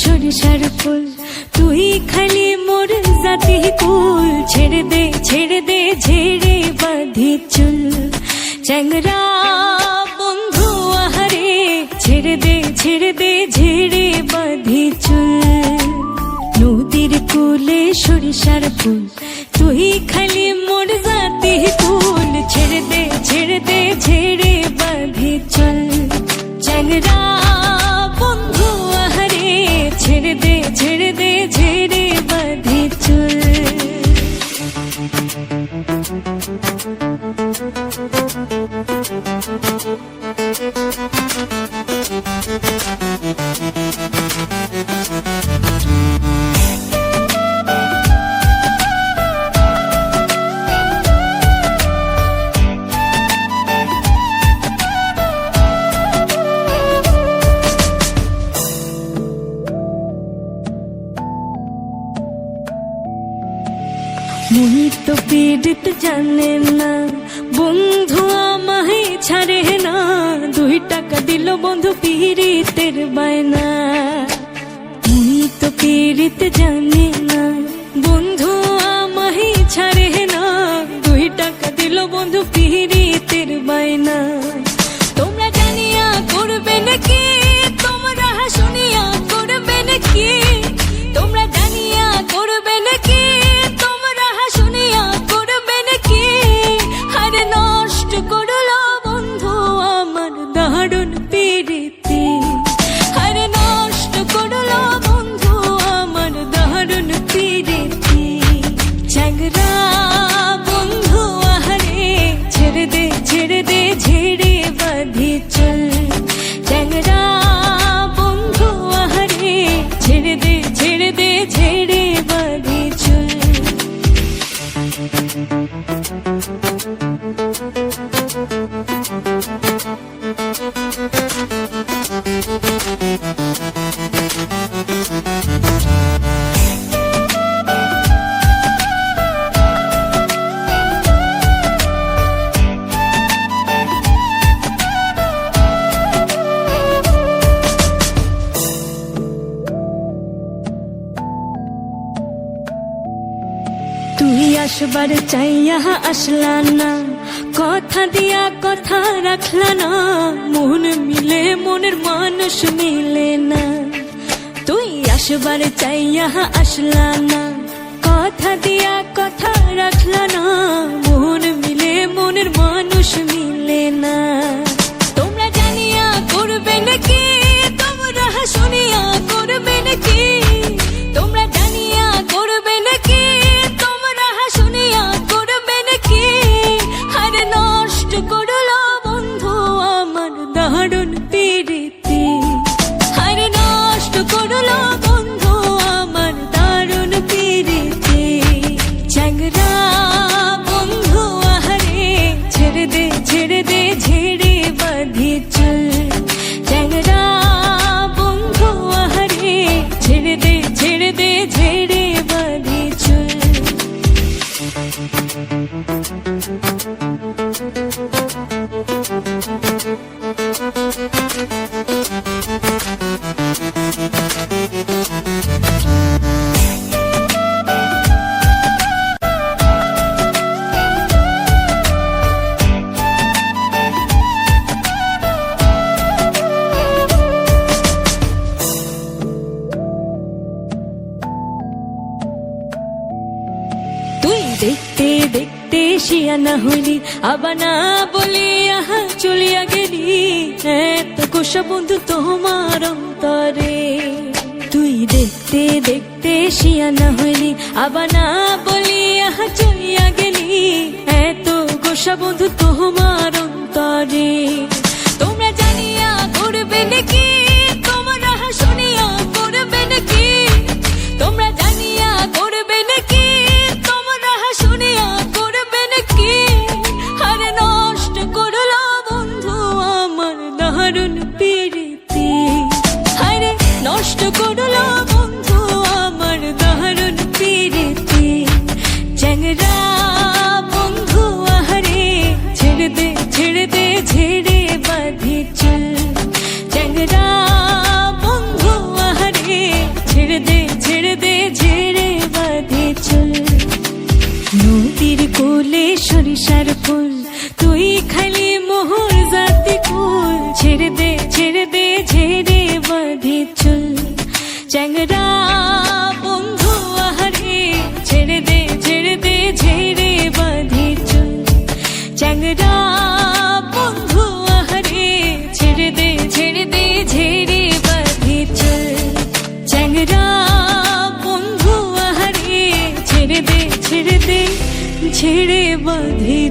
সরিষার ফুল, তুই খালি মোর জাতি কুল। ছেড়ে দে ছেড়ে দে, ঝেড়ে বাঁধি চুল। চ্যাংরা বন্ধু আহারে, ছেড়ে দে ছেড়ে দে, ঝেড়ে বাঁধি চুল। নদীর কুলে সরিষার ফুল, তুই খালি মোর জাতি কুল। ছেড়ে দে ছেড়ে দে ছেড়ে বাঁধি চল। চ্যাংরা Thank you. তো পীড়িত জানে না। বন্ধু আমায় ছাড়ে না। দুই টাকা দিল বন্ধু পীড়িতের বায়না। মুই তো পীড়িত জানে না। বন্ধু আমায় ছাড়ে না। দুই টাকা দিল বন্ধু পীড়িতের বায়না। তোমরা জানিয়া করবে নাকি? তোমরা শুনিয়া করবে নাকি? gönül আসবার চাইয়া আসলা না কথা দিয়া কথা রাখলা না মন মিলে মনের মানুষ মিলে না তুই আসবার চাইয়া আসলা না কথা দিয়া কথা রাখলা না মন মিলে মনের মানুষ মিলে না তোমরা জানিয়া করবে নাকি பீடி শিয়ানা হইলি, আবার না বলি আহা চলিয়া গেলি। এত কোষা বন্ধু তোমার অন্তরে। তুই দেখতে দেখতে শিয়া না হইলি, আবার না বলি আহা চলিয়া গেলি। এত গোসা বন্ধু তোমার অন্তরে। ছেড়ে বাঁধি